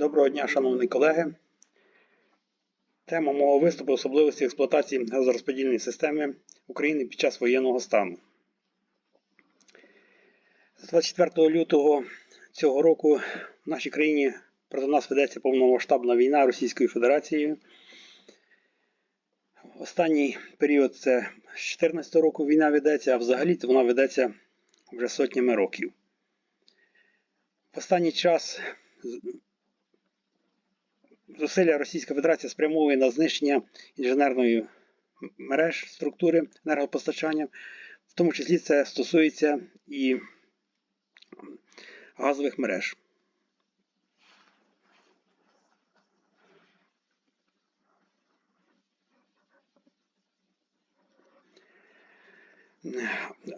Доброго дня, шановні колеги. Тема мого виступу особливості експлуатації газорозподільної системи України під час воєнного стану. З 24 лютого цього року в нашій країні проти нас ведеться повномасштабна війна Російською Федерацією. Останній період це з 14 року війна ведеться, а взагалі вона ведеться вже сотнями років. В останній час зусилля Російська Федерація спрямовує на знищення інженерної мереж структури енергопостачання, в тому числі це стосується і газових мереж.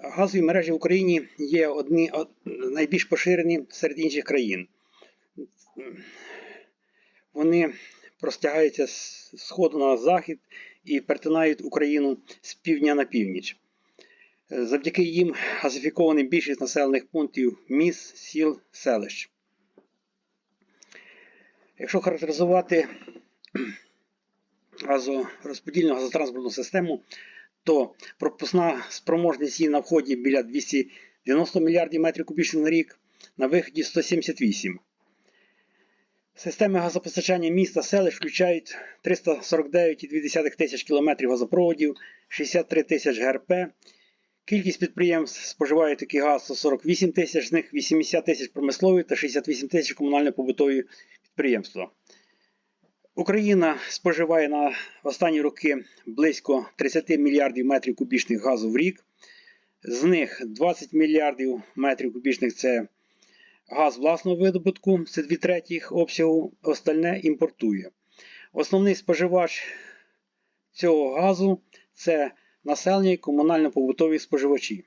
Газові мережі в Україні є одні од- найбільш поширені серед інших країн. Вони простягаються з сходу на захід і перетинають Україну з півдня на північ. Е, Завдяки їм газифіковані більшість населених пунктів міст, сіл, селищ. Якщо характеризувати газорозподільну газотранспортну систему, то пропускна спроможність її на вході біля 290 мільярдів метрів кубічних на рік, на виході 178. Системи газопостачання міста селищ включають 349,2 тисяч кілометрів газопроводів, 63 тисяч ГРП. Кількість підприємств споживає такий газ 148 тисяч, з них 80 тисяч промислові та 68 тисяч комунально-побутові підприємства. Україна споживає на останні роки близько 30 мільярдів метрів кубічних газу в рік. З них 20 мільярдів метрів кубічних це газ власного видобутку, це 2 третіх обсягу, остальне імпортує. Основний споживач цього газу це населення і комунально-побутові споживачі.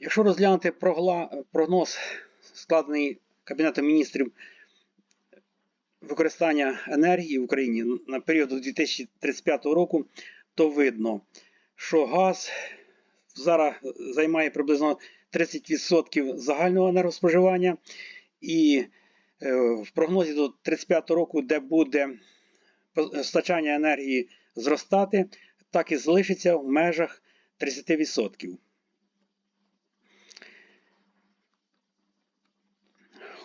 Якщо розглянути прогноз, складений Кабінетом міністрів використання енергії в Україні на період до 2035 року, то видно, що газ зараз займає приблизно 30% загального енергоспоживання, і е, в прогнозі до 35 року, де буде постачання енергії зростати, так і залишиться в межах 30%.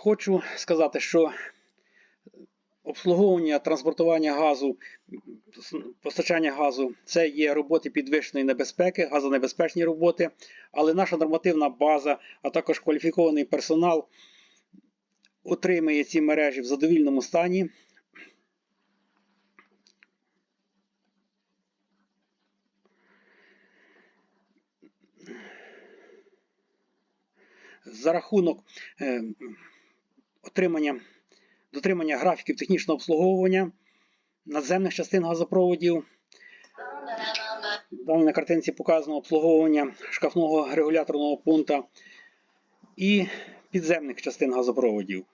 Хочу сказати, що обслуговування, транспортування газу, постачання газу це є роботи підвищеної небезпеки, газонебезпечні роботи, але наша нормативна база, а також кваліфікований персонал утримує ці мережі в задовільному стані. За рахунок е, отримання дотримання графіків технічного обслуговування надземних частин газопроводів. Далі на картинці показано обслуговування шкафного регуляторного пункту і підземних частин газопроводів.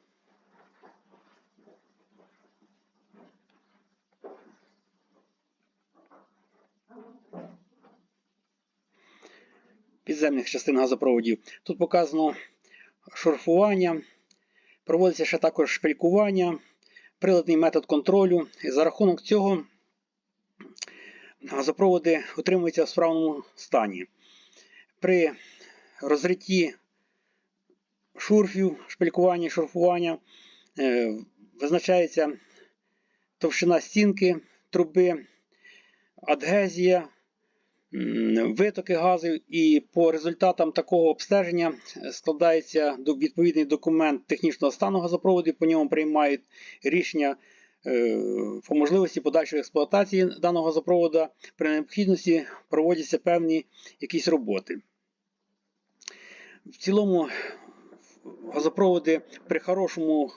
Підземних частин газопроводів. Тут показано шурфування, Проводиться ще також шпилькування, приладний метод контролю. І за рахунок цього газопроводи утримуються в справному стані. При розритті шурфів, шпилькування шурфування е, визначається товщина стінки труби, адгезія, витоки газів, і по результатам такого обстеження складається відповідний документ технічного стану газопроводу, по ньому приймають рішення е, по можливості подальшої експлуатації даного газопроводу. При необхідності проводяться певні якісь роботи. В цілому газопроводи при хорошому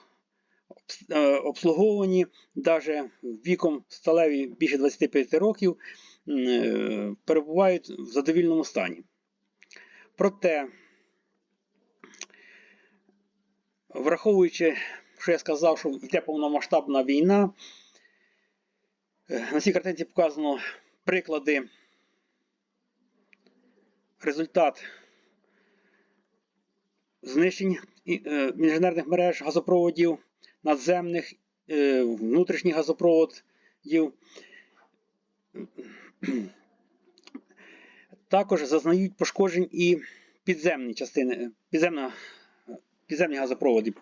е, обслуговуванні, навіть віком сталеві більше 25 років, е, перебувають в задовільному стані. Проте, враховуючи, що я сказав, що йде повномасштабна війна, е, на цій картинці показано приклади, результат знищень і- е, інженерних мереж, газопроводів, надземних, е, внутрішніх газопроводів. Також зазнають пошкоджень і підземні частини, підземна, підземні газопроводи.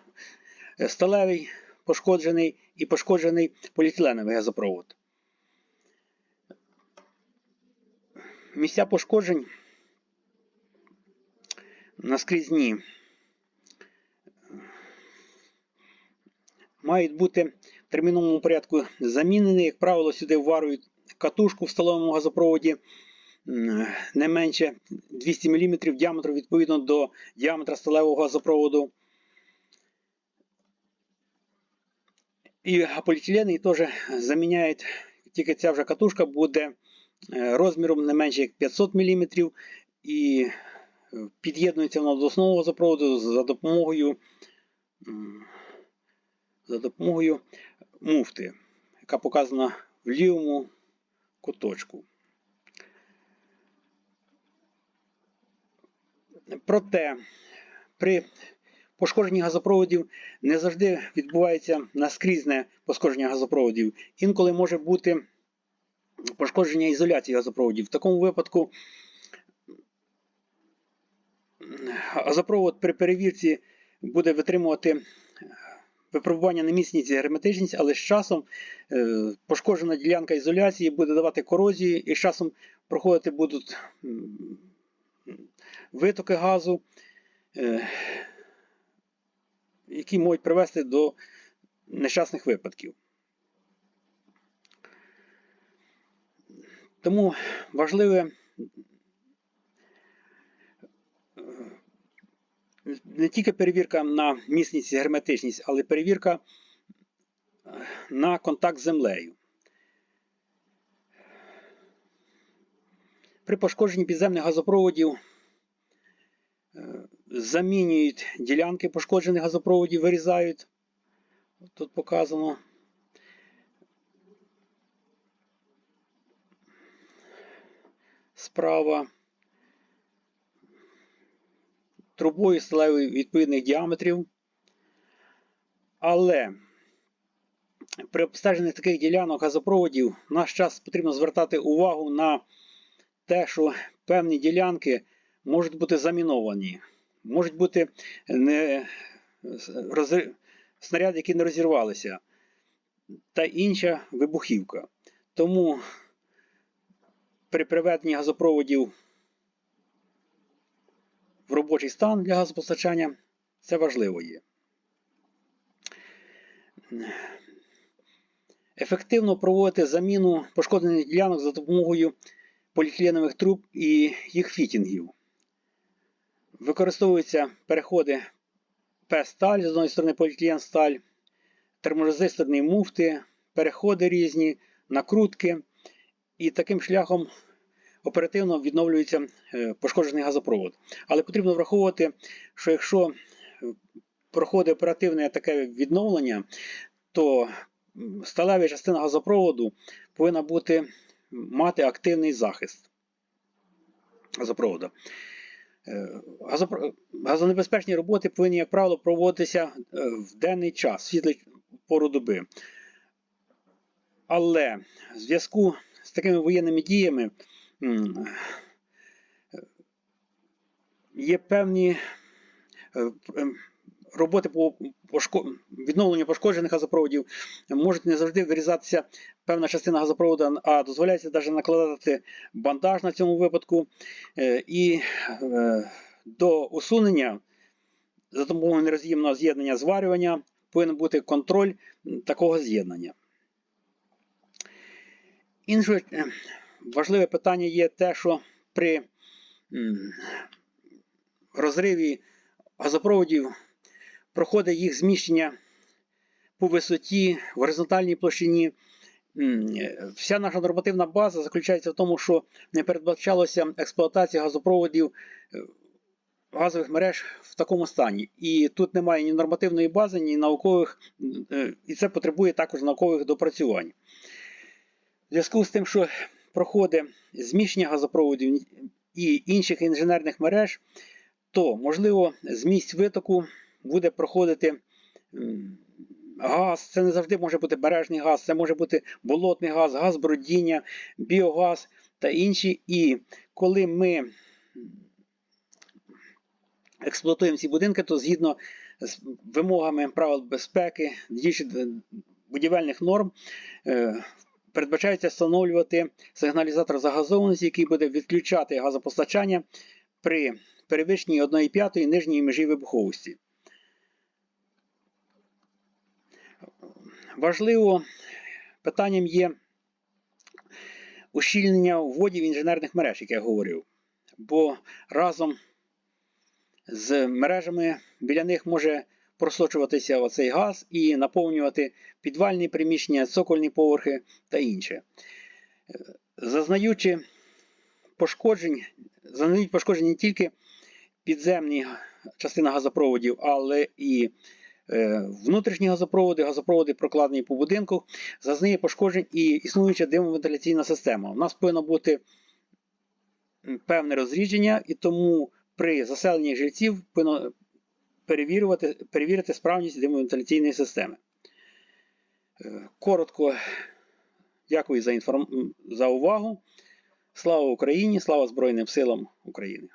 Е, Сталевий пошкоджений і пошкоджений поліетиленовий газопровод. Місця пошкоджень наскрізні мають бути в терміновому порядку замінені. Як правило, сюди вварюють катушку в сталевому газопроводі не менше 200 мм діаметру відповідно до діаметра сталевого газопроводу. І поліетилен теж заміняють, тільки ця вже катушка буде е, розміром не менше як 500 мм і е, під'єднується вона до основного газопроводу за допомогою, за допомогою муфти, яка показана в лівому куточку. Проте при пошкодженні газопроводів не завжди відбувається наскрізне пошкодження газопроводів. Інколи може бути пошкодження ізоляції газопроводів. В такому випадку газопровод при перевірці буде витримувати випробування на міцність і герметичність, але з часом е, пошкоджена ділянка ізоляції буде давати корозію, і з часом проходити будуть витоки газу, е, які можуть привести до нещасних випадків. Тому важливе не тільки перевірка на міцність і герметичність, але перевірка е, на контакт з землею. При пошкодженні підземних газопроводів е, замінюють ділянки пошкоджених газопроводів, вирізають. Тут показано. Справа трубою сталевою відповідних діаметрів. Але при обстеженні таких ділянок газопроводів в наш час потрібно звертати увагу на те, що певні ділянки можуть бути заміновані, можуть бути не, розри- снаряди, які не розірвалися, та інша вибухівка. Тому при приведенні газопроводів робочий стан для газопостачання це важливо є. Ефективно проводити заміну пошкоджених ділянок за допомогою поліетиленових труб і їх фітінгів. Використовуються переходи П-сталь, з одної сторони поліетилен сталь, терморезисторні муфти, переходи різні, накрутки. І таким шляхом оперативно відновлюється е, пошкоджений газопровод. Але потрібно враховувати, що якщо е, проходить оперативне таке відновлення, то м, сталева частина газопроводу повинна бути мати активний захист газопроводу. Е, Газонебезпечні роботи повинні, як правило, проводитися в денний час, в світлий пору доби. Але в зв'язку з такими воєнними діями є певні е, ем, роботи по відновленню пошкоджених газопроводів можуть не завжди вирізатися певна частина газопроводу, а дозволяється навіть накладати бандаж на цьому випадку. Е, І е, до усунення за допомогою нероз'ємного з'єднання зварювання повинен бути контроль такого з'єднання. Інше е, важливе питання є те, що при розриві газопроводів проходить їх зміщення по висоті, в горизонтальній площині. Е, Вся наша нормативна база заключається в тому, що не передбачалося експлуатація газопроводів е, газових мереж в такому стані. І тут немає ні нормативної бази, ні наукових, е, і це потребує також наукових допрацювань. В зв'язку з тим, що проходить зміщення газопроводів і інших інженерних мереж, то, можливо, з місць витоку буде проходити газ. Це не завжди може бути бережний газ, це може бути болотний газ, газ бродіння, біогаз та інші. І коли ми експлуатуємо ці будинки, то згідно з вимогами правил безпеки, будівельних норм, е, передбачається встановлювати сигналізатор загазованості, який буде відключати газопостачання при перевищенні 1,5 нижньої межі вибуховості. Важливо питанням є ущільнення вводів інженерних мереж, як я говорив. Бо разом з мережами біля них може просочуватися оцей газ і наповнювати підвальні приміщення, цокольні поверхи та інше. Е, Зазнаючи пошкоджень, зазнають пошкоджень не тільки підземні частини газопроводів, але і е, внутрішні газопроводи, газопроводи прокладені по будинку, зазнає пошкоджень і існуюча димовентиляційна система. У нас повинно бути певне розрідження, і тому при заселенні жильців перевірити справність демонтаційної системи. Е, Коротко дякую за, інформ... за увагу. Слава Україні! Слава Збройним силам України!